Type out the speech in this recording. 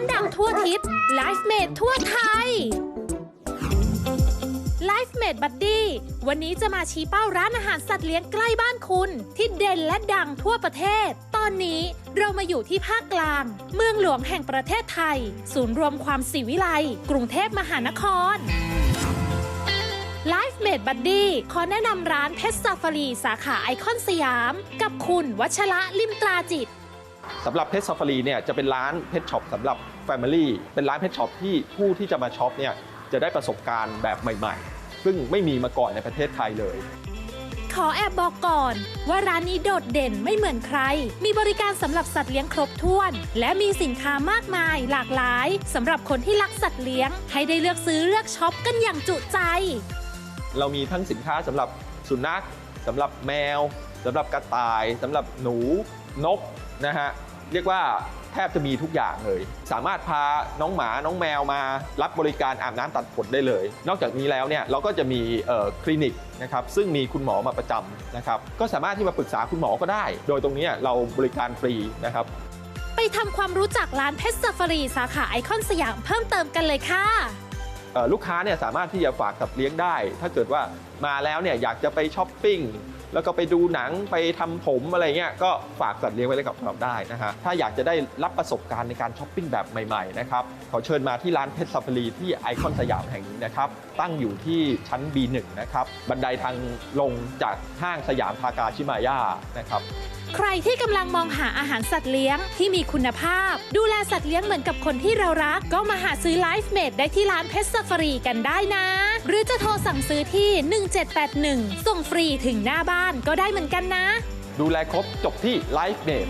านดังทั่วทิศ Life Made ทั่วไทย Life Made Buddy วันนี้จะมาชี้เป้าร้านอาหารสัตว์เลี้ยงใกล้บ้านคุณ ที่เด่นและดังทั่วประเทศ ตอนนี้เรามาอยู่ที่ภาคกลาง เมืองหลวงแห่งประเทศไทย ศูนย์รวมความศิวิไลกรุงเทพมหานคร Life Made Buddy ขอแนะนำร้านเพชรซาฟารีสาขาไอคอนสยาม กับคุณวัชระลิมตราจิต สำหรับเพชรซ a ฟารีเนี่ยจะเป็นร้านเพชรช็อปสำหรับ Family เป็นร้านเพชรช็อปที่ผู้ที่จะมาช็อปเนี่ยจะได้ประสบการณ์แบบใหม่ๆ ซึ่งไม่มีมาก่อนในประเทศไทยเลย ขอแอบบอกก่อน ว่าร้านนี้โดดเด่นไม่เหมือนใคร มีบริการสำหรับสัตว์เลี้ยงครบถ้วน และมีสินค้ามากมายหลากหลายสำหรับคนที่รักสัตว์เลี้ยง ให้ได้เลือกซื้อเลือกช็อปกันอย่างจุใจ เรามีทั้งสินค้าสำหรับสุนัข สำหรับแมวสำหรับกระต่ายสำหรับหนูนกนะฮะเรียกว่าแทบจะมีทุกอย่างเลย สามารถพาน้องหมาน้องแมวมารับบริการอาบน้ำตัดขนได้เลย นอกจากนี้แล้วเนี่ยเราก็จะมีคลินิกนะครับซึ่งมีคุณหมอมาประจำนะครับก็สามารถที่มาปรึกษาคุณหมอก็ได้ โดยตรงนี้เราบริการฟรีนะครับ ไปทำความรู้จักร้านเพชรซาฟารีสาขาไอคอนสยามเพิ่มเติมกันเลยค่ะ ลูกค้าเนี่ยสามารถที่จะฝากสัตว์เลี้ยงได้ ถ้าเกิดว่ามาแล้วเนี่ยอยากจะไปช้อปปิ้ง แล้วก็ไปดูหนังไปทำผมอะไรเงี้ยก็ฝากสัตว์เลี้ยงไว้กับเราได้นะฮะถ้าอยากจะได้รับประสบการณ์ในการช้อปปิ้งแบบใหม่ๆนะครับขอเชิญมาที่ร้านเพชรซาฟารีที่ไอคอนสยามแห่งนี้นะครับตั้งอยู่ที่ชั้น B1 นะครับบันไดทางลงจากห้างสยามทากาชิมาย่านะครับใครที่กำลังมองหาอาหารสัตว์เลี้ยงที่มีคุณภาพ ดูแลสัตว์เลี้ยงเหมือนกับคนที่เรารัก ก็มาหาซื้อไลฟ์เมดได้ที่ร้านเพชรซาฟารีกันได้นะ หรือจะโทรสั่งซื้อที่ 1781 ส่งฟรีถึงหน้าบ้านก็ได้เหมือนกันนะ ดูแลครบจบที่ไลฟ์เนม